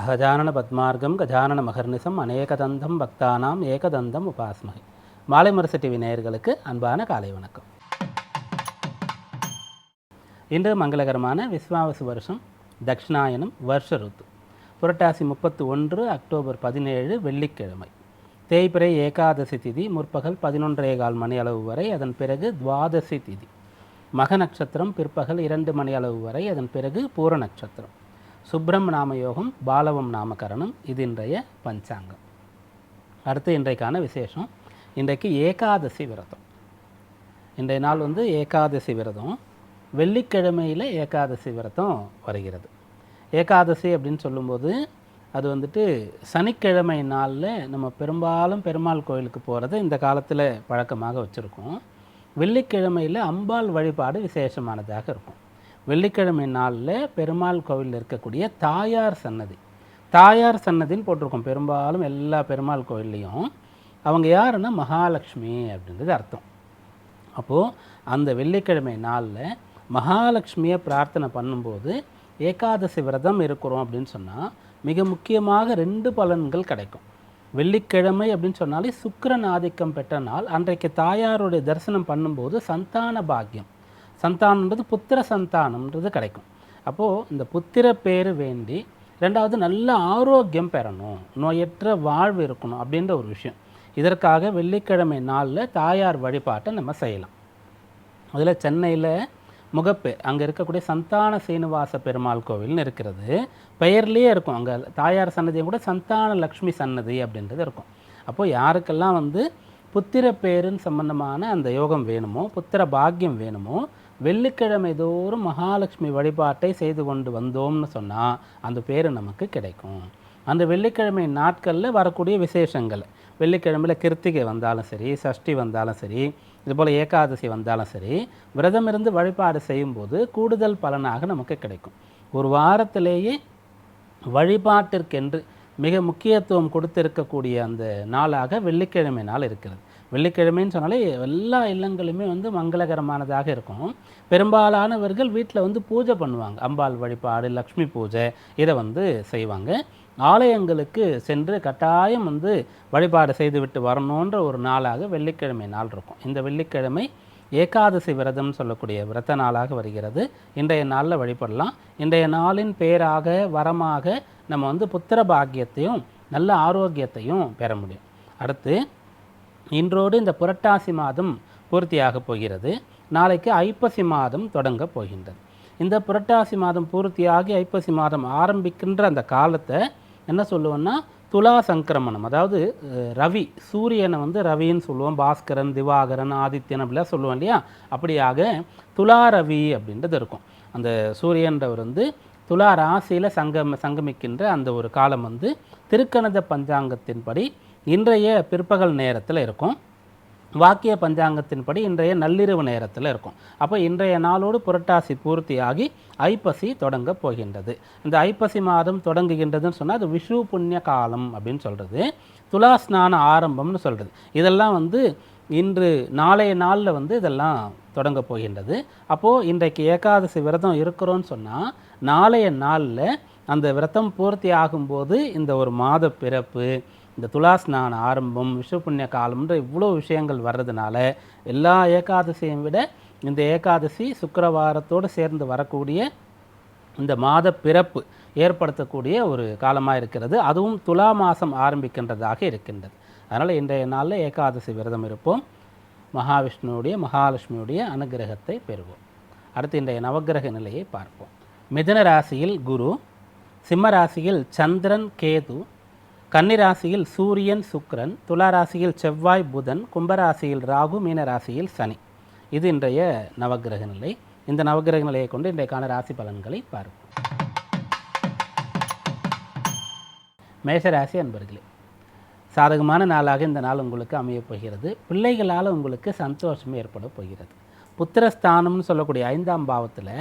அகஜானன பத்மார்க்கம் கஜானன மகர்நிசம் அநேகதந்தம் பக்தானாம் ஏகதந்தம் உபாஸ்மகை. மாலை முரசு டிவி நேயர்களுக்கு அன்பான காலை வணக்கம். இன்று மங்களகரமான விஸ்வாவசு வருஷம் தக்ஷிணாயனம் வருஷ ருத்து. புரட்டாசி முப்பத்து ஒன்று அக்டோபர் பதினேழு வெள்ளிக்கிழமை. தேய்பிறை ஏகாதசி திதி முற்பகல் பதினொன்றே கால் மணி அளவு வரை அதன் பிறகு துவாதசி திதி. மக நட்சத்திரம் பிற்பகல் இரண்டு மணி அளவு வரை அதன் பிறகு பூர நட்சத்திரம். சுப்ரம் நாமயோகம் பாலவம் நாமகரணம் இது இன்றைய பஞ்சாங்கம். அடுத்து இன்றைக்கான விசேஷம் இன்றைக்கு ஏகாதசி விரதம். இன்றைய நாள் வந்து ஏகாதசி விரதம். வெள்ளிக்கிழமையில் ஏகாதசி விரதம் வருகிறது. ஏகாதசி அப்படின்னு சொல்லும்போது அது வந்துட்டு சனிக்கிழமை நாளில் நம்ம பெரும்பாலும் பெருமாள் கோயிலுக்கு போகிறது இந்த காலத்தில் பழக்கமாக வச்சுருக்கோம். வெள்ளிக்கிழமையில் அம்பாள் வழிபாடு விசேஷமானதாக இருக்கும். வெள்ளிக்கிழமை நாளில் பெருமாள் கோவிலில் இருக்கக்கூடிய தாயார் சன்னதி. தாயார் சன்னதின்னு போட்டிருக்கோம். பெரும்பாலும் எல்லா பெருமாள் கோயில்லையும் அவங்க யாருன்னா மகாலட்சுமி அப்படின்றது அர்த்தம். அப்போது அந்த வெள்ளிக்கிழமை நாளில் மகாலட்சுமியை பிரார்த்தனை பண்ணும்போது ஏகாதசி விரதம் இருக்கிறோம் அப்படின்னு சொன்னால் மிக முக்கியமாக ரெண்டு பலன்கள் கிடைக்கும். வெள்ளிக்கிழமை அப்படின்னு சொன்னாலே சுக்கிரன் ஆதிக்கம் பெற்ற நாள். அன்றைக்கு தாயாருடைய தரிசனம் பண்ணும்போது சந்தான பாக்கியம். சந்தானன்றது புத்திர சந்தானம்ன்றது கிடைக்கும். அப்போது இந்த புத்திர பேர் வேண்டி ரெண்டாவது நல்ல ஆரோக்கியம் பெறணும். நோயற்ற வாழ்வு இருக்கணும் அப்படின்ற ஒரு விஷயம். இதற்காக வெள்ளிக்கிழமை நாளில் தாயார் வழிபாட்டை நம்ம செய்யலாம். அதில் சென்னையில் முகப்பேர் அங்கே இருக்கக்கூடிய சந்தான சீனிவாச பெருமாள் கோவில்னு இருக்கிறது. பெயர்லேயே இருக்கும். அங்கே தாயார் சன்னதியும் கூட சந்தான லக்ஷ்மி சன்னதி அப்படின்றது இருக்கும். அப்போது யாருக்கெல்லாம் வந்து புத்திர பேருன்னு சம்பந்தமான அந்த யோகம் வேணுமோ புத்திர பாக்கியம் வேணுமோ வெள்ளிக்கிழமை தோறும் மகாலட்சுமி வழிபாட்டை செய்து கொண்டு வந்தோம்னு சொன்னால் அந்த பேர் நமக்கு கிடைக்கும். அந்த வெள்ளிக்கிழமை நாட்களில் வரக்கூடிய விசேஷங்கள். வெள்ளிக்கிழமையில் கிருத்திகை வந்தாலும் சரி சஷ்டி வந்தாலும் சரி இதுபோல் ஏகாதசி வந்தாலும் சரி விரதம் இருந்து வழிபாடு செய்யும்போது கூடுதல் பலனாக நமக்கு கிடைக்கும். ஒரு வாரத்திலேயே வழிபாட்டிற்கென்று மிக முக்கியத்துவம் கொடுத்திருக்கக்கூடிய அந்த நாளாக வெள்ளிக்கிழமை நாள் இருக்கிறது. வெள்ளிக்கிழமைன்னு சொன்னாலே எல்லா இல்லங்களுமே வந்து மங்களகரமானதாக இருக்கும். பெரும்பாலானவர்கள் வீட்டில் வந்து பூஜை பண்ணுவாங்க. அம்பாள் வழிபாடு லக்ஷ்மி பூஜை இதை வந்து செய்வாங்க. ஆலயங்களுக்கு சென்று கட்டாயம் வந்து வழிபாடு செய்துவிட்டு வரணுன்ற ஒரு நாளாக வெள்ளிக்கிழமை நாள் இருக்கும். இந்த வெள்ளிக்கிழமை ஏகாதசி விரதம் சொல்லக்கூடிய விரத நாளாக வருகிறது. இன்றைய நாளில் வழிபடலாம். இன்றைய நாளின் பேராக வரமாக நம்ம வந்து புத்திர பாக்கியத்தையும் நல்ல ஆரோக்கியத்தையும் பெற முடியும். அடுத்து இன்றோடு இந்த புரட்டாசி மாதம் பூர்த்தியாகப் போகிறது. நாளைக்கு ஐப்பசி மாதம் தொடங்க போகின்றது. இந்த புரட்டாசி மாதம் பூர்த்தியாகி ஐப்பசி மாதம் ஆரம்பிக்கின்ற அந்த காலத்தை என்ன சொல்லுவோன்னா துலா சங்கிரமணம். அதாவது ரவி சூரியனை வந்து ரவின்னு சொல்லுவோம். பாஸ்கரன் திவாகரன் ஆதித்யன் அப்படிலாம் சொல்லுவோம் இல்லையா? அப்படியாக துலா ரவி அப்படின்றது இருக்கும். அந்த சூரியன்றவர் வந்து துலா ராசியில் சங்கம் சங்கமிக்கின்ற அந்த ஒரு காலம் வந்து திருக்கணித பஞ்சாங்கத்தின்படி இன்றைய பிற்பகல் நேரத்தில் இருக்கும். வாக்கிய பஞ்சாங்கத்தின்படி இன்றைய நள்ளிரவு நேரத்தில் இருக்கும். அப்போ இன்றைய நாளோடு புரட்டாசி பூர்த்தியாகி ஐப்பசி தொடங்க போகின்றது. இந்த ஐப்பசி மாதம் தொடங்குகின்றதுன்னு சொன்னால் அது விஷு புண்ணிய காலம் அப்படின்னு சொல்கிறது துலா ஸ்நான ஆரம்பம்னு சொல்கிறது இதெல்லாம் வந்து இன்று நாளைய நாளில் வந்து இதெல்லாம் தொடங்க போகின்றது. அப்போது இன்றைக்கு ஏகாதசி விரதம் இருக்கிறோன்னு சொன்னால் நாளைய நாளில் அந்த விரதம் பூர்த்தி ஆகும்போது இந்த ஒரு மாத பிறப்பு இந்த துலாஸ்நான ஆரம்பம் விஸ்வபுண்ணிய புண்ணிய காலம்ன்ற இவ்வளோ விஷயங்கள் வர்றதுனால எல்லா ஏகாதசியையும் விட இந்த ஏகாதசி சுக்கரவாரத்தோடு சேர்ந்து வரக்கூடிய இந்த மாத பிறப்பு ஏற்படுத்தக்கூடிய ஒரு காலமாக இருக்கிறது. அதுவும் துலா மாதம் ஆரம்பிக்கின்றதாக இருக்கின்றது. அதனால் இன்றைய நாளில் ஏகாதசி விரதம் இருப்போம். மகாவிஷ்ணுவுடைய மகாலட்சுமியுடைய அனுகிரகத்தை பெறுவோம். அடுத்து இன்றைய நவக்கிரக நிலையை பார்ப்போம். மிதுன ராசியில் குரு சிம்ம ராசியில் சந்திரன் கேது கன்னிராசியில் சூரியன் சுக்ரன் துலா ராசியில் செவ்வாய் புதன் கும்பராசியில் ராகு மீன ராசியில் சனி. இது இன்றைய நவக்கிரக நிலை. இந்த நவக்கிரக நிலையை கொண்டு இன்றைக்கான ராசி பலன்களை பார்ப்போம். மேஷராசி அன்பர்களே சாதகமான நாளாக இந்த நாள் உங்களுக்கு அமையப் போகிறது. பிள்ளைகளால் உங்களுக்கு சந்தோஷம் ஏற்பட போகிறது. புத்திரஸ்தானம்னு சொல்லக்கூடிய ஐந்தாம் பாவத்தில்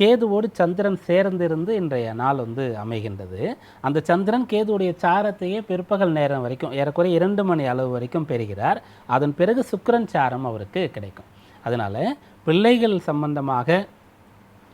கேதுவோடு சந்திரன் சேர்ந்திருந்து இன்றைய நாள் வந்து அமைகின்றது. அந்த சந்திரன் கேதுவுடைய சாரத்தையே பிற்பகல் நேரம் வரைக்கும் ஏறக்குறைய இரண்டு மணி அளவு வரைக்கும் பெறுகிறார். அதன் பிறகு சுக்கரன் சாரம் அவருக்கு கிடைக்கும். அதனால் பிள்ளைகள் சம்பந்தமாக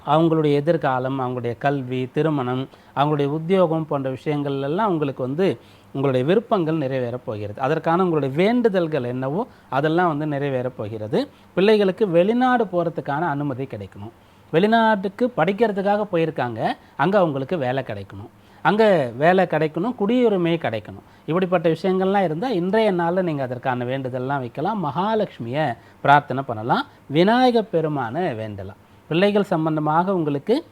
அவங்களுடைய எதிர்காலம் அவங்களுடைய கல்வி திருமணம் அவங்களுடைய உத்தியோகம் போன்ற விஷயங்கள்லாம் அவங்களுக்கு உங்களுக்கு வந்து உங்களுடைய விருப்பங்கள் நிறைவேறப் போகிறது. அதற்கான உங்களுடைய வேண்டுதல்கள் என்னவோ அதெல்லாம் வந்து நிறைவேறப் போகிறது. பிள்ளைகளுக்கு வெளிநாடு போகிறதுக்கான அனுமதி கிடைக்கணும். வெளிநாட்டுக்கு படிக்கிறதுக்காக போயிருக்காங்க. அங்கே அவங்களுக்கு வேலை கிடைக்கணும். அங்கே வேலை கிடைக்கணும் குடியுரிமை கிடைக்கணும். இப்படிப்பட்ட விஷயங்கள்லாம் இருந்தால் இன்றைய நாளில் நீங்கள் அதற்கான வேண்டுதல்லாம் வைக்கலாம். மகாலட்சுமியை பிரார்த்தனை பண்ணலாம். விநாயக பெருமானை வேண்டலாம். பிள்ளைகள் சம்பந்தமாக உங்களுக்கு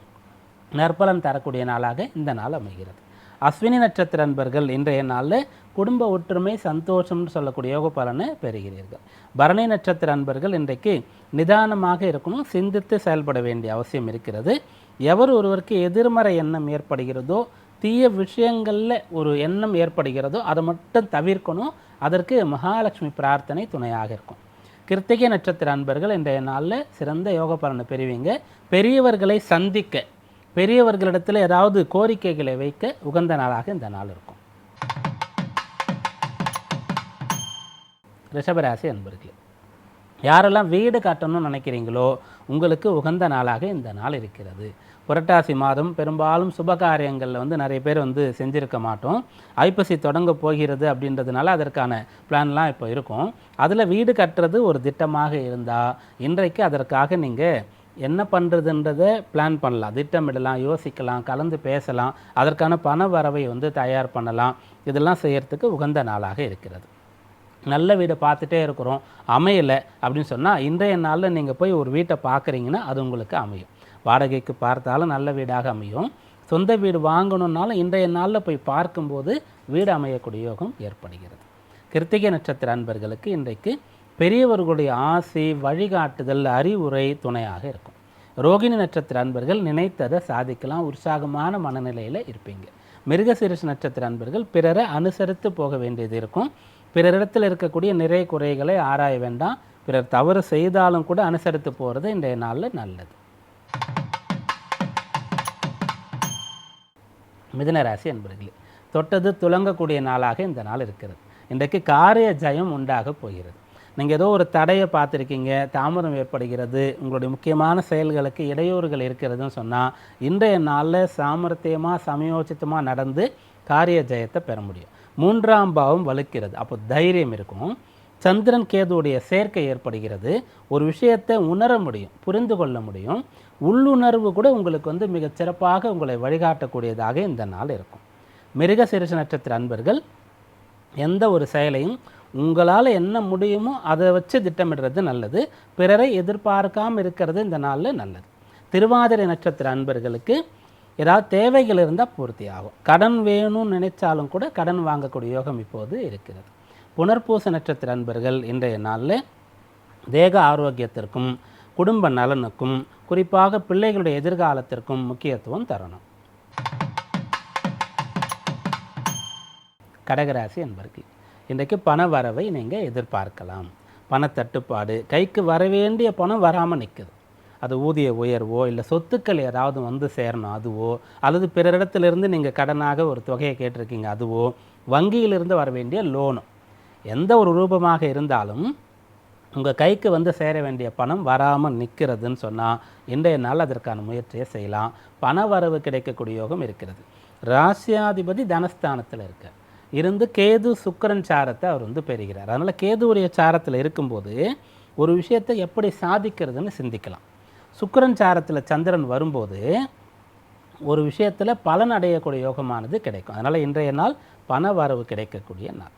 நற்பலன் தரக்கூடிய நாளாக இந்த நாள் அமைகிறது. அஸ்வினி நட்சத்திர அன்பர்கள் இன்றைய நாளில் குடும்ப ஒற்றுமை சந்தோஷம்னு சொல்லக்கூடிய யோக பலனை பெறுகிறீர்கள். பரணி நட்சத்திர அன்பர்கள் இன்றைக்கு நிதானமாக இருக்கணும் சிந்தித்து செயல்பட வேண்டிய அவசியம் இருக்கிறது. எவர் ஒருவருக்கு எதிர்மறை எண்ணம் ஏற்படுகிறதோ தீய விஷயங்களில் ஒரு எண்ணம் ஏற்படுகிறதோ அதை மட்டும் தவிர்க்கணும். அதற்கு மகாலட்சுமி பிரார்த்தனை துணையாக இருக்கும். கிருத்திகை நட்சத்திர அன்பர்கள் இன்றைய நாளில் சிறந்த யோக பலனை பெறுவீங்க. பெரியவர்களை சந்திக்க பெரியவர்களிடத்தில் ஏதாவது கோரிக்கைகளை வைக்க உகந்த நாளாக இந்த நாள் இருக்கும். ரிஷபராசி அன்பர்களே யாரெல்லாம் வீடு கட்டணும்னு நினைக்கிறீங்களோ உங்களுக்கு உகந்த நாளாக இந்த நாள் இருக்கிறது. புரட்டாசி மாதம் பெரும்பாலும் சுபகாரியங்களில் வந்து நிறைய பேர் வந்து செஞ்சிருக்க மாட்டோம். ஐப்பசி தொடங்க போகிறது அப்படின்றதுனால அதற்கான பிளான்லாம் இப்போ இருக்கும். அதில் வீடு கட்டுறது ஒரு திட்டமாக இருந்தால் இன்றைக்கு அதற்காக நீங்கள் என்ன பண்ணுறதுன்றதை பிளான் பண்ணலாம். திட்டமிடலாம் யோசிக்கலாம் கலந்து பேசலாம். அதற்கான பண வரவை வந்து தயார் பண்ணலாம். இதெல்லாம் செய்கிறதுக்கு உகந்த நாளாக இருக்கிறது. நல்ல வீடை பார்த்துட்டே இருக்கிறோம். அமையலை அப்படின்னு சொன்னால் இன்றைய நாளில் நீங்கள் போய் ஒரு வீட்டை பார்க்குறீங்கன்னா அது உங்களுக்கு அமையும். வாடகைக்கு பார்த்தாலும் நல்ல வீடாக அமையும். சொந்த வீடு வாங்கணுன்னாலும் இன்றைய நாளில் போய் பார்க்கும்போது வீடு அமையக்கூடிய யோகம் ஏற்படுகிறது. கிருத்திகை நட்சத்திர அன்பர்களுக்கு இன்றைக்கு பெரியவர்களுடைய ஆசை வழிகாட்டுதல் அறிவுரை துணையாக இருக்கும். ரோகிணி நட்சத்திர அன்பர்கள் நினைத்ததை சாதிக்கலாம். உற்சாகமான மனநிலையில் இருப்பீங்க. மிருகசீரிஷ நட்சத்திர அன்பர்கள் பிறரை அனுசரித்து போக வேண்டியது இருக்கும். பிறரிடத்தில் இருக்கக்கூடிய நிறை குறைகளை ஆராய வேண்டாம். பிறர் தவறு செய்தாலும் கூட அனுசரித்து போகிறது இன்றைய நாளில் நல்லது. மிதனராசி அன்பர்களே தொட்டது துலங்கக்கூடிய நாளாக இந்த நாள் இருக்கிறது. இன்றைக்கு காரிய ஜயம் உண்டாக போகிறது. நீங்கள் ஏதோ ஒரு தடையை பார்த்துருக்கீங்க தாமதம் ஏற்படுகிறது உங்களுடைய முக்கியமான செயல்களுக்கு இடையூறுகள் இருக்கிறதுன்னு சொன்னால் இன்றைய நாளில் சாமர்த்தியமாக சமயோசித்தமாக நடந்து காரிய ஜெயத்தை பெற முடியும். மூன்றாம் பாவம் வலுக்கிறது. அப்போ தைரியம் இருக்கும். சந்திரன் கேதுவுடைய சேர்க்கை ஏற்படுகிறது. ஒரு விஷயத்தை உணர முடியும் புரிந்து கொள்ள முடியும். உள்ளுணர்வு கூட உங்களுக்கு வந்து மிகச் சிறப்பாக உங்களை வழிகாட்டக்கூடியதாக இந்த நாள் இருக்கும். மிருக சிறுசு நட்சத்திர அன்பர்கள் எந்த ஒரு செயலையும் உங்களால் என்ன முடியுமோ அதை வச்சு திட்டமிடுறது நல்லது. பிறரை எதிர்பார்க்காமல் இருக்கிறது இந்த நாளில் நல்லது. திருவாதிரை நட்சத்திர அன்பர்களுக்கு ஏதாவது தேவைகள் இருந்தால் பூர்த்தி ஆகும். கடன் வேணும்னு நினைச்சாலும் கூட கடன் வாங்கக்கூடிய யோகம் இப்போது இருக்கிறது. புனர்பூச நட்சத்திர அன்பர்கள் இன்றைய நாளில் தேக ஆரோக்கியத்திற்கும் குடும்ப நலனுக்கும் குறிப்பாக பிள்ளைகளுடைய எதிர்காலத்திற்கும் முக்கியத்துவம் தரணும். கடகராசி என்பர்கள் இன்றைக்கு பண வரவை நீங்கள் எதிர்பார்க்கலாம். பணத்தட்டுப்பாடு கைக்கு வர வேண்டிய பணம் வராமல் நிற்குது அது ஊதிய உயர்வோ இல்லை சொத்துக்கள் ஏதாவது வந்து சேரணும் அதுவோ அல்லது பிறரிடத்திலிருந்து நீங்கள் கடனாக ஒரு தொகையை கேட்டிருக்கீங்க அதுவோ வங்கியிலிருந்து வர வேண்டிய லோனும் எந்த ஒரு ரூபமாக இருந்தாலும் உங்கள் கைக்கு வந்து சேர வேண்டிய பணம் வராமல் நிற்கிறதுன்னு சொன்னால் இன்றைய நாள் அதற்கான முயற்சியை செய்யலாம். பண வரவு கிடைக்கக்கூடிய யோகம் இருக்கிறது. ராசியாதிபதி தனஸ்தானத்தில் இருக்கார். இருந்து கேது சுக்கரன் சாரத்தை அவர் வந்து பெறுகிறார். அதனால் கேதுவுடைய சாரத்தில் இருக்கும்போது ஒரு விஷயத்தை எப்படி சாதிக்கிறதுன்னு சிந்திக்கலாம். சுக்கிரன் சாரத்தில் சந்திரன் வரும்போது ஒரு விஷயத்தில் பலன் அடையக்கூடிய யோகமானது கிடைக்கும். அதனால் இன்றைய நாள் பண வரவு கிடைக்கக்கூடிய நாள்.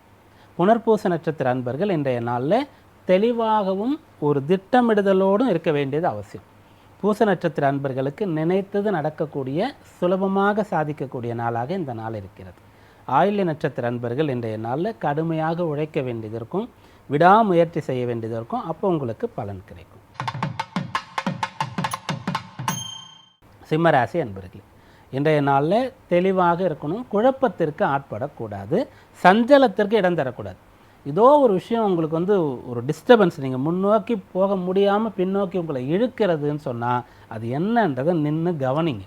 புனர்பூச நட்சத்திர அன்பர்கள் இன்றைய நாளில் தெளிவாகவும் ஒரு திட்டமிடுதலோடும் இருக்க வேண்டியது அவசியம். பூச நட்சத்திர அன்பர்களுக்கு நினைத்தது நடக்கக்கூடிய சுலபமாக சாதிக்கக்கூடிய நாளாக இந்த நாள் இருக்கிறது. ஆயில்ய நட்சத்திர அன்பர்கள் இன்றைய நாளில் கடுமையாக உழைக்க வேண்டியது இருக்கும். விடாமுயற்சி செய்ய வேண்டியது இருக்கும். அப்போ உங்களுக்கு பலன் கிடைக்கும். சிம்மராசி அன்பர்களே இன்றைய நாளில் தெளிவாக இருக்கணும். குழப்பத்திற்கு ஆட்படக்கூடாது. சஞ்சலத்திற்கு இடம் தரக்கூடாது. ஏதோ ஒரு விஷயம் உங்களுக்கு வந்து ஒரு டிஸ்டர்பன்ஸ் நீங்கள் முன்னோக்கி போக முடியாமல் பின்னோக்கி உங்களை இழுக்கிறதுன்னு சொன்னால் அது என்னன்றதை நின்று கவனிங்க.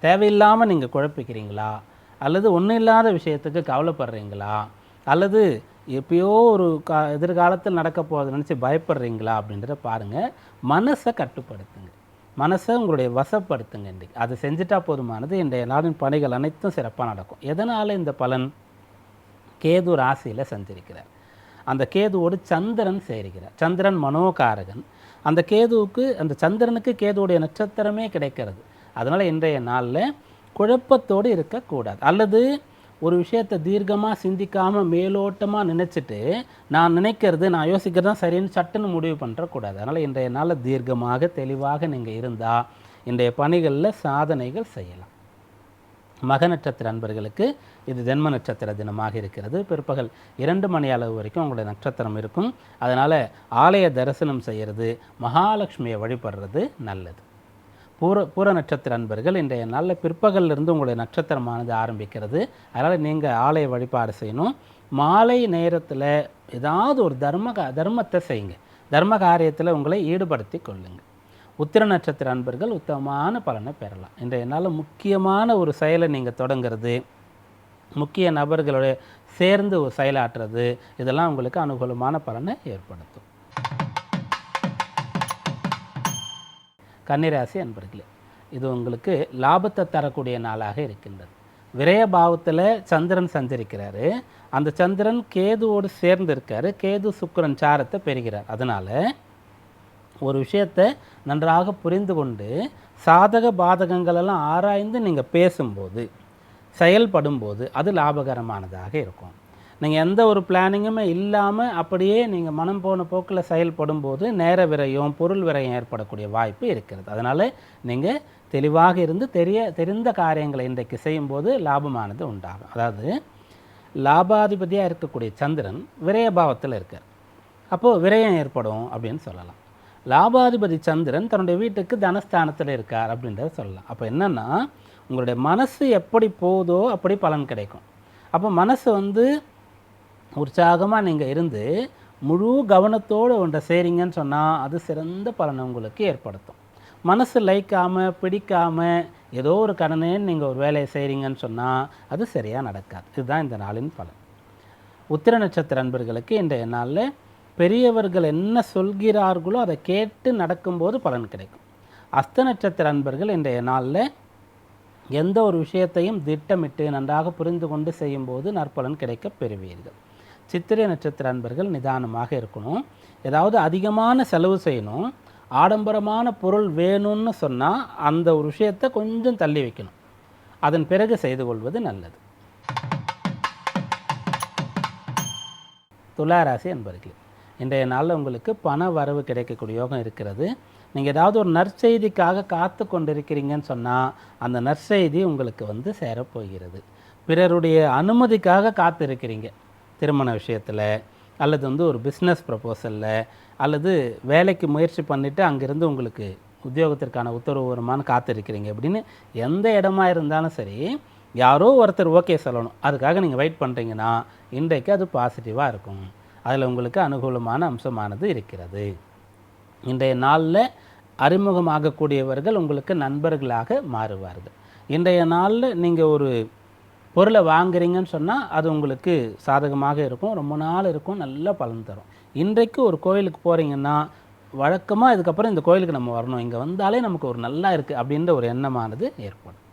தேவையில்லாமல் நீங்கள் குழப்பிக்கிறீங்களா? அல்லது ஒன்றும் இல்லாத விஷயத்துக்கு கவலைப்படுறீங்களா? அல்லது எப்பயோ ஒரு கா எதிர்காலத்தில் நடக்க போகுது நினச்சி பயப்படுறீங்களா அப்படின்றத பாருங்கள் மனசை கட்டுப்படுத்துங்க. மனசை உங்களுடைய வசப்படுத்துங்க இன்றைக்கு. அது செஞ்சுட்டா போதுமானது. இன்றைய நாளின் பணிகள் அனைத்தும் சிறப்பாக நடக்கும். எதனால் இந்த பலன்? கேது ராசியில் சஞ்சரிக்கிறார். அந்த கேதுவோடு சந்திரன் சேருகிறார். சந்திரன் மனோகாரகன். அந்த கேதுவுக்கு அந்த சந்திரனுக்கு கேதுவுடைய நட்சத்திரமே கிடைக்கிறது. அதனால் இன்றைய நாளில் குழப்பத்தோடு இருக்கக்கூடாது. அல்லது ஒரு விஷயத்தை தீர்க்கமாக சிந்திக்காமல் மேலோட்டமாக நினச்சிட்டு நான் நினைக்கிறது நான் யோசிக்கிறது தான் சரின்னு சட்டுன்னு முடிவு பண்ணுறக்கூடாது அதனால் இன்றைய நாளில் தீர்க்கமாக தெளிவாக நீங்கள் இருந்தால் இன்றைய பணிகளில் சாதனைகள் செய்யலாம். மக நட்சத்திர அன்பர்களுக்கு இது ஜென்ம நட்சத்திர தினமாக இருக்கிறது. பிற்பகல் இரண்டு மணி அளவு வரைக்கும் உங்களுடைய நட்சத்திரம் இருக்கும். அதனால் ஆலய தரிசனம் செய்கிறது மகாலட்சுமியை வழிபடுறது நல்லது. பூர பூர நட்சத்திர அன்பர்கள் இன்றைய நாளில் பிற்பகல்ல இருந்து உங்களுடைய நட்சத்திரமானது ஆரம்பிக்கிறது. அதனால் நீங்கள் ஆலய வழிபாடு செய்யணும். மாலை நேரத்தில் ஏதாவது ஒரு தர்ம தர்மத்தை செய்யுங்க. தர்ம காரியத்தில் உங்களை ஈடுபடுத்தி கொள்ளுங்கள் உத்திர நட்சத்திர அன்பர்கள் உத்தமமான பலனை பெறலாம். இன்றைய நாளில் முக்கியமான ஒரு செயலை நீங்கள் தொடங்குறது முக்கிய நபர்களோட சேர்ந்து ஒரு செயலாற்றுறது இதெல்லாம் உங்களுக்கு அனுகூலமான பலனை ஏற்படுத்தும். கன்னிராசி அன்பர்களே இது உங்களுக்கு லாபத்தை தரக்கூடிய நாளாக இருக்கின்றது. விரய பாவத்தில் சந்திரன் சஞ்சரிக்கிறாரு. அந்த சந்திரன் கேதுவோடு சேர்ந்து இருக்கார் கேது சுக்கரன் சாரத்தை பெறுகிறார். அதனால் ஒரு விஷயத்தை நன்றாக புரிந்து கொண்டு சாதக பாதகங்களெல்லாம் ஆராய்ந்து நீங்கள் பேசும்போது செயல்படும்போது அது லாபகரமானதாக இருக்கும். நீங்கள் எந்த ஒரு பிளானிங்குமே இல்லாமல் அப்படியே நீங்கள் மனம் போன போக்கில் செயல்படும் போது நேர விரயம் பொருள் விரயம் ஏற்படக்கூடிய வாய்ப்பு இருக்கிறது. அதனால் நீங்கள் தெளிவாக இருந்து தெரிய தெரிந்த காரியங்களை இன்றைக்கு செய்யும்போது லாபமானது உண்டாகும். அதாவது லாபாதிபதியாக இருக்கக்கூடிய சந்திரன் விரயபாவத்தில் இருக்கார். அப்போது விரயம் ஏற்படும் அப்படின்னு சொல்லலாம். லாபாதிபதி சந்திரன் தன்னுடைய வீட்டுக்கு தனஸ்தானத்தில் இருக்கார் அப்படின்றத சொல்லலாம். அப்போ என்னென்னா உங்களுடைய மனசு எப்படி போதோ அப்படி பலன் கிடைக்கும். அப்போ மனசு வந்து உற்சாகமாக நீங்கள் இருந்து முழு கவனத்தோடு ஒன்றை செய்கிறீங்கன்னு சொன்னால் அது சிறந்த பலனை உங்களுக்கு ஏற்படுத்தும். மனசு லைக்காமல் பிடிக்காமல் ஏதோ ஒரு கடனேன்னு நீங்கள் ஒரு வேலையை செய்கிறீங்கன்னு சொன்னால் அது சரியாக நடக்காது. இதுதான் இந்த நாளின் பலன். உத்திர நட்சத்திர அன்பர்களுக்கு இன்றைய நாளில் பெரியவர்கள் என்ன சொல்கிறார்களோ அதை கேட்டு நடக்கும்போது பலன் கிடைக்கும். அஸ்த நட்சத்திர அன்பர்கள் இன்றைய நாளில் எந்த ஒரு விஷயத்தையும் திட்டமிட்டு நன்றாக புரிந்து கொண்டு செய்யும்போது நற்பலன் கிடைக்கப் பெறுவீர்கள். சித்திரை நட்சத்திர அன்பர்கள் நிதானமாக இருக்கணும். ஏதாவது அதிகமான செலவு செய்யணும். ஆடம்பரமான பொருள் வேணும்னு சொன்னால் அந்த ஒரு விஷயத்தை கொஞ்சம் தள்ளி வைக்கணும். அதன் பிறகு செய்து கொள்வது நல்லது. துளாராசி அன்பர்களே இன்றைய நாளில் உங்களுக்கு பண வரவு கிடைக்கக்கூடிய யோகம் இருக்கிறது. நீங்கள் ஏதாவது ஒரு நற்செய்திக்காக காத்து கொண்டிருக்கிறீங்கன்னு சொன்னால் அந்த நற்செய்தி உங்களுக்கு வந்து சேரப்போகிறது. பிறருடைய அனுமதிக்காக காத்திருக்கிறீங்க. திருமண விஷயத்தில் அல்லது வந்து ஒரு பிஸ்னஸ் ப்ரப்போசலில் அல்லது வேலைக்கு முயற்சி பண்ணிவிட்டு அங்கேருந்து உங்களுக்கு உத்தியோகத்திற்கான உத்தரவு வருமானு காத்திருக்கிறீங்க அப்படின்னு எந்த இடமா இருந்தாலும் சரி யாரோ ஒருத்தர் ஓகே சொல்லணும். அதுக்காக நீங்கள் வெயிட் பண்ணுறீங்கன்னா இன்றைக்கு அது பாசிட்டிவாக இருக்கும். அதில் உங்களுக்கு அனுகூலமான அம்சமானது இருக்கிறது. இன்றைய நாளில் அறிமுகமாகக்கூடியவர்கள் உங்களுக்கு நண்பர்களாக மாறுவார்கள். இன்றைய நாளில் நீங்கள் ஒரு பொருளை வாங்குறீங்கன்னு சொன்னால் அது உங்களுக்கு சாதகமாக இருக்கும். ரொம்ப நாள் இருக்கும். நல்ல பலன் தரும். இன்றைக்கு ஒரு கோயிலுக்கு போகிறீங்கன்னா வழக்கமாக இதுக்கப்புறம் இந்த கோயிலுக்கு நம்ம வரணும். இங்கே வந்தாலே நமக்கு ஒரு நல்லா இருக்குது அப்படின்ற ஒரு எண்ணமானது ஏற்படும்.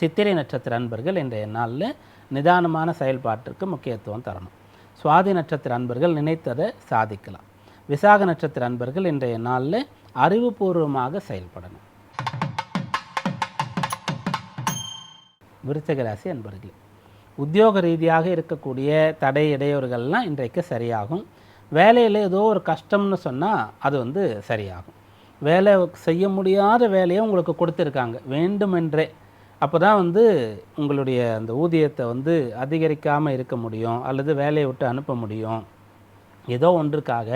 சித்திரை நட்சத்திர அன்பர்கள் இன்றைய நாளில் நிதானமான செயல்பாட்டிற்கு முக்கியத்துவம் தரணும். சுவாதி நட்சத்திர அன்பர்கள் நினைத்ததை சாதிக்கலாம். விசாக நட்சத்திர அன்பர்கள் இன்றைய நாளில் அறிவுபூர்வமாக செயல்படணும். விருச்சக ராசி அன்பர்களே உத்தியோக ரீதியாக இருக்கக்கூடிய தடை இடையூறுகள்லாம் இன்றைக்கு சரியாகும். வேலையில் ஏதோ ஒரு கஷ்டம்னு சொன்னால் அது வந்து சரியாகும். வேலை செய்ய முடியாத வேலையை உங்களுக்கு கொடுத்துருக்காங்க. வேண்டுமென்றே. அப்போ தான் வந்து உங்களுடைய அந்த ஊதியத்தை வந்து அதிகரிக்காமல் இருக்க முடியும். அல்லது வேலையை விட்டு அனுப்ப முடியும். ஏதோ ஒன்றுக்காக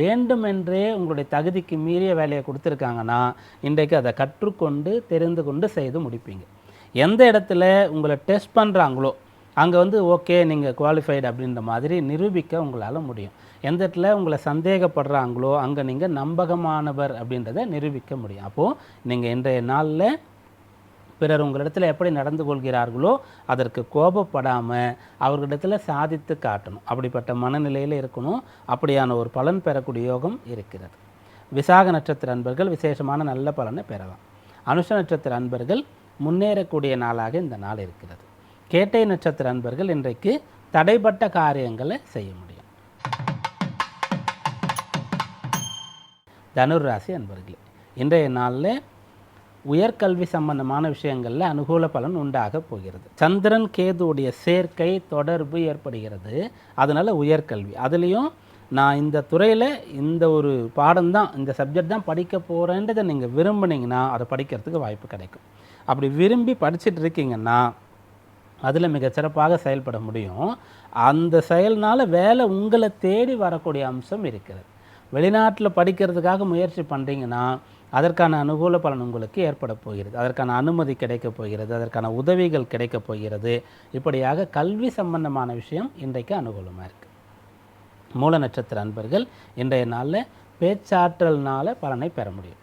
வேண்டுமென்றே உங்களுடைய தகுதிக்கு மீறிய வேலையை கொடுத்துருக்காங்கன்னா இன்றைக்கு அதை கற்றுக்கொண்டு தெரிந்து கொண்டு செய்து முடிப்பீங்க. எந்த இடத்துல உங்களை டெஸ்ட் பண்ணுறாங்களோ அங்கே வந்து ஓகே நீங்கள் குவாலிஃபைடு அப்படின்ற மாதிரி நிரூபிக்க உங்களால் முடியும். எந்த இடத்துல உங்களை சந்தேகப்படுறாங்களோ அங்கே நீங்கள் நம்பகமானவர் அப்படின்றத நிரூபிக்க முடியும். அப்போது நீங்கள் இன்றைய நாளில் பிறர் உங்களிடத்தில் எப்படி நடந்து கொள்கிறார்களோ அதற்கு கோபப்படாமல் அவர்களிடத்தில் சாதித்து காட்டணும். அப்படிப்பட்ட மனநிலையில் இருக்கணும். அப்படியான ஒரு பலன் பெறக்கூடிய யோகம் இருக்கிறது. விசாக நட்சத்திர அன்பர்கள் விசேஷமான நல்ல பலனை பெறலாம். அனுஷ நட்சத்திர அன்பர்கள் முன்னேறக்கூடிய நாளாக இந்த நாள் இருக்கிறது. கேட்டை நட்சத்திர அன்பர்கள் இன்றைக்கு தடைப்பட்ட காரியங்களை செய்ய முடியும். தனுர்ராசி அன்பர்களே இன்றைய நாளில் உயர்கல்வி சம்பந்தமான விஷயங்களில் அனுகூல பலன் உண்டாக போகிறது. சந்திரன் கேதுவுடைய சேர்க்கை தொடர்பு ஏற்படுகிறது. அதனால் உயர்கல்வி. அதுலேயும் நான் இந்த துறையில் இந்த ஒரு பாடம் தான் இந்த சப்ஜெக்ட் தான் படிக்க போகிறேன்றதை நீங்கள் விரும்புனீங்கன்னா அதை படிக்கிறதுக்கு வாய்ப்பு கிடைக்கும். அப்படி விரும்பி படிச்சுட்டு இருக்கீங்கன்னா அதில் மிகச்சிறப்பாக செயல்பட முடியும். அந்த செயல்னால் வேலை உங்களை தேடி வரக்கூடிய அம்சம் இருக்கிறது. வெளிநாட்டில் படிக்கிறதுக்காக முயற்சி பண்ணுறீங்கன்னா அதற்கான அனுகூல பலன் உங்களுக்கு ஏற்பட போகிறது. அதற்கான அனுமதி கிடைக்கப் போகிறது. அதற்கான உதவிகள் கிடைக்கப் போகிறது. இப்படியாக கல்வி சம்பந்தமான விஷயம் இன்றைக்கு அனுகூலமாக இருக்குது மூல நட்சத்திர அன்பர்கள் இன்றைய நாளில் பேச்சாற்றல்னால பலனை பெற முடியும்.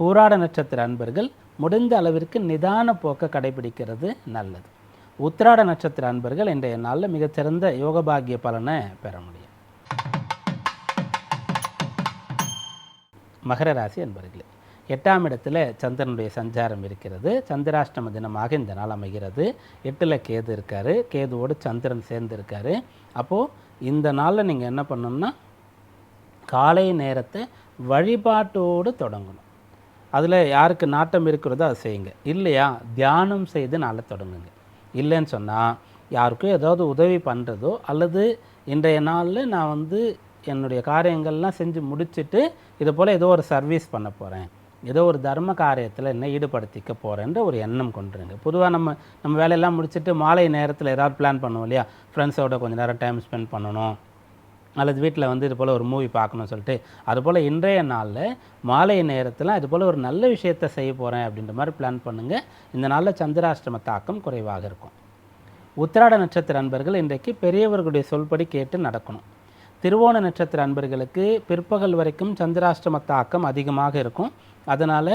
பூராட நட்சத்திர அன்பர்கள் முடிந்த அளவிற்கு நிதான போக்கை கடைபிடிக்கிறது நல்லது. உத்திராட நட்சத்திர அன்பர்கள் இன்றைய நாளில் மிகச்சிறந்த யோகபாகிய பலனை பெற முடியும். மகர ராசி அன்பர்களே எட்டாம் இடத்துல சந்திரனுடைய சஞ்சாரம் இருக்கிறது. சந்திராஷ்டம தினமாக இந்த நாள் அமைகிறது. எட்டில் கேது இருக்கார். கேதுவோடு சந்திரன் சேர்ந்து இருக்கார் அப்போது இந்த நாளில் நீங்கள் என்ன பண்ணணும்னா காலை நேரத்தை வழிபாட்டோடு தொடங்கணும். அதில் யாருக்கு நாட்டம் இருக்கிறதோ அதை செய்யுங்க. இல்லையா? தியானம் செய்து நாளை தொடங்குங்க. இல்லைன்னு சொன்னால் யாருக்கும் ஏதாவது உதவி பண்ணுறதோ அல்லது இன்றைய நாளில் நான் வந்து என்னுடைய காரியங்கள்லாம் செஞ்சு முடிச்சுட்டு இது போல் ஏதோ ஒரு சர்வீஸ் பண்ண போகிறேன் ஏதோ ஒரு தர்ம காரியத்தில் என்ன ஈடுபடுத்திக்க போகிறேன்ற ஒரு எண்ணம் கொண்டுருங்க. பொதுவாக நம்ம நம்ம வேலையெல்லாம் முடிச்சுட்டு மாலை நேரத்தில் ஏதாவது பிளான் பண்ணுவோம் இல்லையா? ஃப்ரெண்ட்ஸோட கொஞ்ச நேரம் டைம் ஸ்பெண்ட் பண்ணணும். அல்லது வீட்டில் வந்து இது போல் ஒரு மூவி பார்க்கணும்னு சொல்லிட்டு அதுபோல் இன்றைய நாளில் மாலை நேரத்தில் இது போல் ஒரு நல்ல விஷயத்தை செய்ய போகிறேன் அப்படின்ற மாதிரி பிளான் பண்ணுங்கள் இந்த நாளில் சந்திராஷ்டம தாக்கம் குறைவாக இருக்கும். உத்திராட நட்சத்திர அன்பர்கள் இன்றைக்கு பெரியவர்களுடைய சொல்படி கேட்டு நடக்கணும். திருவோண நட்சத்திர அன்பர்களுக்கு பிற்பகல் வரைக்கும் சந்திராஷ்டம தாக்கம் அதிகமாக இருக்கும். அதனால்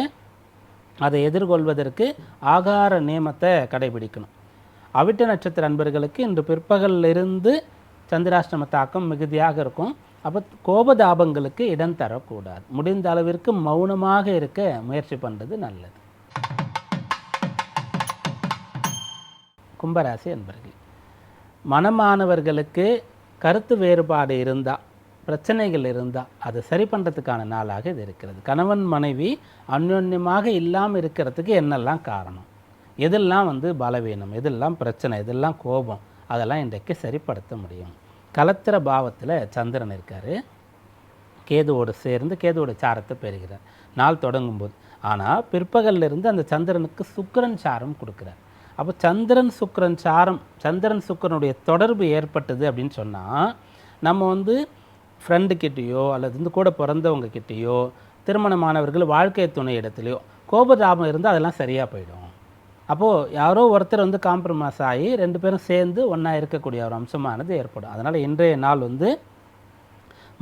அதை எதிர்கொள்வதற்கு ஆகார நியமத்தை கடைபிடிக்கணும். அவிட்ட நட்சத்திர அன்பர்களுக்கு இன்று பிற்பகலிருந்து சந்திராஷ்டம தாக்கம் மிகுதியாக இருக்கும். அப்போ கோபதாபங்களுக்கு இடம் தரக்கூடாது. முடிந்த அளவிற்கு மௌனமாக இருக்க முயற்சி பண்ணுறது நல்லது. கும்பராசி அன்பர்கள் மனமானவர்களுக்கு கருத்து வேறுபாடு இருந்தால் பிரச்சனைகள் இருந்தால் அதை சரி பண்ணுறதுக்கான நாளாக இது இருக்கிறது. கணவன் மனைவி அந்யோன்யமாக இல்லாமல் இருக்கிறதுக்கு என்னெல்லாம் காரணம்? எதெல்லாம் வந்து பலவீனம்? எதெல்லாம் பிரச்சனை? எதெல்லாம் கோபம்? அதெல்லாம் இன்றைக்கு சரிப்படுத்த முடியும். கலத்திர பாவத்தில் சந்திரன் இருக்கார். கேதுவோடு சேர்ந்து கேதுவோட சாரத்தை பெறுகிறார். நாள் தொடங்கும்போது. ஆனால் பிற்பகல்லிருந்து அந்த சந்திரனுக்கு சுக்கரன் சாரம் கொடுக்குறார். அப்போ சந்திரன் சுக்கரன் சாரம் சந்திரன் சுக்கிரனுடைய தொடர்பு ஏற்பட்டது அப்படின்னு சொன்னால் நம்ம வந்து ஃப்ரெண்டுக்கிட்டேயோ அல்லது வந்து கூட பிறந்தவங்கக்கிட்டேயோ திருமணமானவர்கள் வாழ்க்கை துணை இடத்துலையோ கோபதாபம் இருந்தால் அதெல்லாம் சரியாக போயிடும். அப்போது யாரோ ஒருத்தர் வந்து காம்ப்ரமைஸ் ஆகி ரெண்டு பேரும் சேர்ந்து ஒன்றா இருக்கக்கூடிய ஒரு அம்சமானது ஏற்படும். அதனால் இன்றைய நாள் வந்து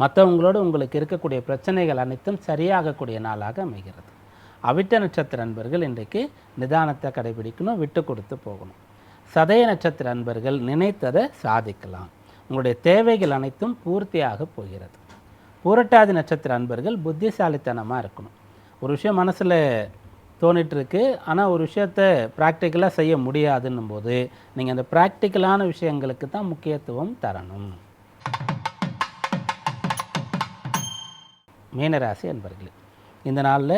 மற்றவங்களோடு உங்களுக்கு இருக்கக்கூடிய பிரச்சனைகள் அனைத்தும் சரியாகக்கூடிய நாளாக அமைகிறது. அவிட்ட நட்சத்திர அன்பர்கள் இன்றைக்கு நிதானத்தை கடைபிடிக்கணும் விட்டு கொடுத்து போகணும். சதய நட்சத்திர அன்பர்கள் நினைத்ததை சாதிக்கலாம். உங்களுடைய தேவைகள் அனைத்தும் பூர்த்தியாக போகிறது. பூரட்டாதி நட்சத்திர அன்பர்கள் புத்திசாலித்தனமாக இருக்கணும். ஒரு விஷயம் மனசில் தோணிட்டுருக்கு. ஆனால் ஒரு விஷயத்தை ப்ராக்டிக்கலாக செய்ய முடியாதுன்னும் போது நீங்கள் அந்த ப்ராக்டிக்கலான விஷயங்களுக்கு தான் முக்கியத்துவம் தரணும். மீனராசி அன்பர்களே இந்த நாளில்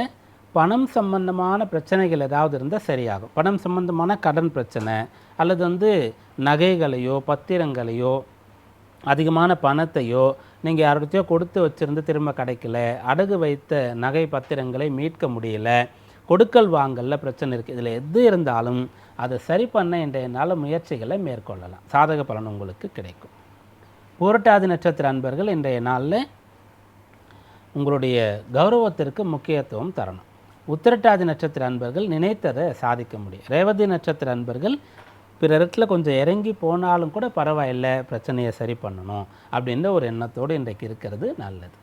பணம் சம்பந்தமான பிரச்சனைகள் ஏதாவது இருந்தால் சரியாகும். பணம் சம்பந்தமான கடன் பிரச்சனை அல்லது வந்து நகைகளையோ பத்திரங்களையோ அதிகமான பணத்தையோ நீங்கள் யார்கிட்டயோ கொடுத்து வச்சுருந்து திரும்ப கிடைக்கல அடகு வைத்த நகை பத்திரங்களை மீட்க முடியல கொடுக்கல் வாங்கலில் பிரச்சனை இருக்குது இதில் எது இருந்தாலும் அதை சரி பண்ண இன்றைய நாள் முயற்சிகளை மேற்கொள்ளலாம். சாதக பலன் உங்களுக்கு கிடைக்கும். புரட்டாதி நட்சத்திர அன்பர்கள் இன்றைய நாளில் உங்களுடைய கௌரவத்திற்கு முக்கியத்துவம் தரணும். உத்திரட்டாதி நட்சத்திர அன்பர்கள் நினைத்ததை சாதிக்க முடியும். ரேவதி நட்சத்திர அன்பர்கள் பிறரிடத்துல கொஞ்சம் இறங்கி போனாலும் கூட பரவாயில்லை பிரச்சனையை சரி பண்ணணும் அப்படின்ற ஒரு எண்ணத்தோடு இன்றைக்கு இருக்கிறது நல்லது.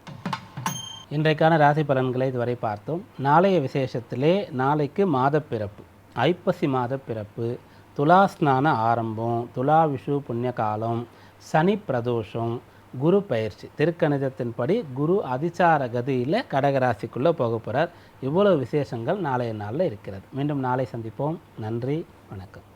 இன்றைக்கான ராசி பலன்களை இதுவரை பார்த்தோம். நாளைய விசேஷத்திலே நாளைக்கு மாதப்பிறப்பு. ஐப்பசி மாத பிறப்பு துலா ஸ்நான ஆரம்பம். துலா விஷு புண்ணிய காலம். சனி பிரதோஷம். குரு பயிற்சி. திருக்கணிதத்தின்படி குரு அதிசார கதியில் கடகராசிக்குள்ளே போக போகிறார் இவ்வளவு விசேஷங்கள் நாளைய நாளில் இருக்கிறது. மீண்டும் நாளை சந்திப்போம். நன்றி. வணக்கம்.